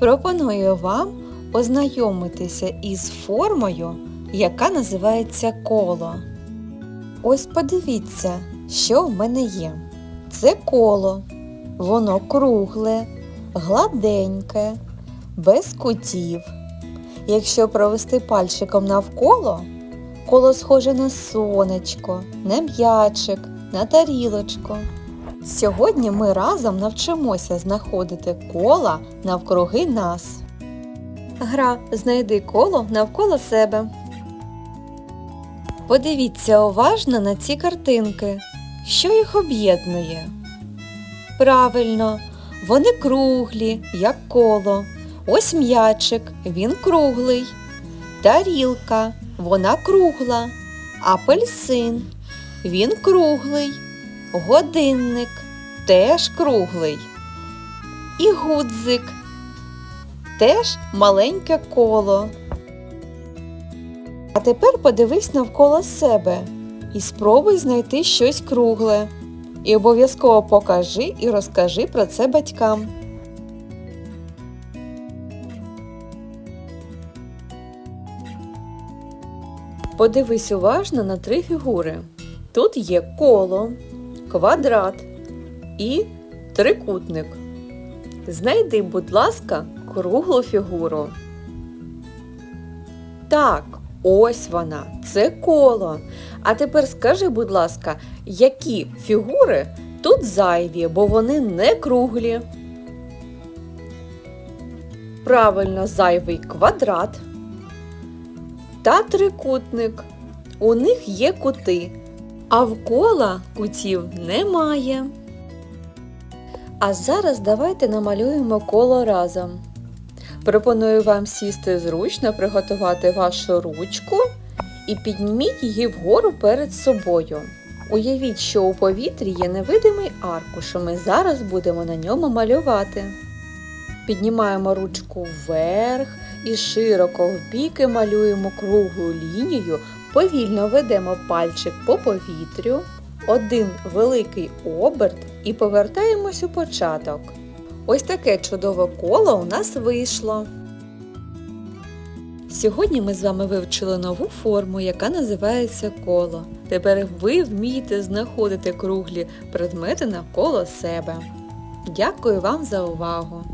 Пропоную вам ознайомитися із формою, яка називається коло. Ось подивіться, що в мене є. Це коло. Воно кругле, гладеньке, без кутів. Якщо провести пальчиком навколо, коло схоже на сонечко, на м'ячик, на тарілочку. Сьогодні ми разом навчимося знаходити кола навкруги нас. Гра Знайди коло навколо себе. Подивіться уважно на ці картинки. Що їх об'єднує? Правильно, вони круглі, як коло. Ось м'ячик, він круглий. Тарілка, вона кругла. Апельсин, він круглий. Годинник теж круглий. І гудзик теж маленьке коло. А тепер подивись навколо себе і спробуй знайти щось кругле. І обов'язково покажи і розкажи про це батькам. Подивись уважно на три фігури. Тут є коло, квадрат і трикутник. Знайди, будь ласка, круглу фігуру. Так, ось вона, це коло. А тепер скажи, будь ласка, які фігури тут зайві, бо вони не круглі. Правильно, зайвий квадрат та трикутник. У них є кути, а в кола кутів немає. А зараз давайте намалюємо коло разом. Пропоную вам сісти зручно, приготувати вашу ручку і підніміть її вгору перед собою. Уявіть, що у повітрі є невидимий аркуш, і ми зараз будемо на ньому малювати. Піднімаємо ручку вверх і широко в біки малюємо круглу лінію, повільно ведемо пальчик по повітрю, один великий оберт і повертаємось у початок. Ось таке чудове коло у нас вийшло. Сьогодні ми з вами вивчили нову форму, яка називається коло. Тепер ви вмієте знаходити круглі предмети навколо себе. Дякую вам за увагу!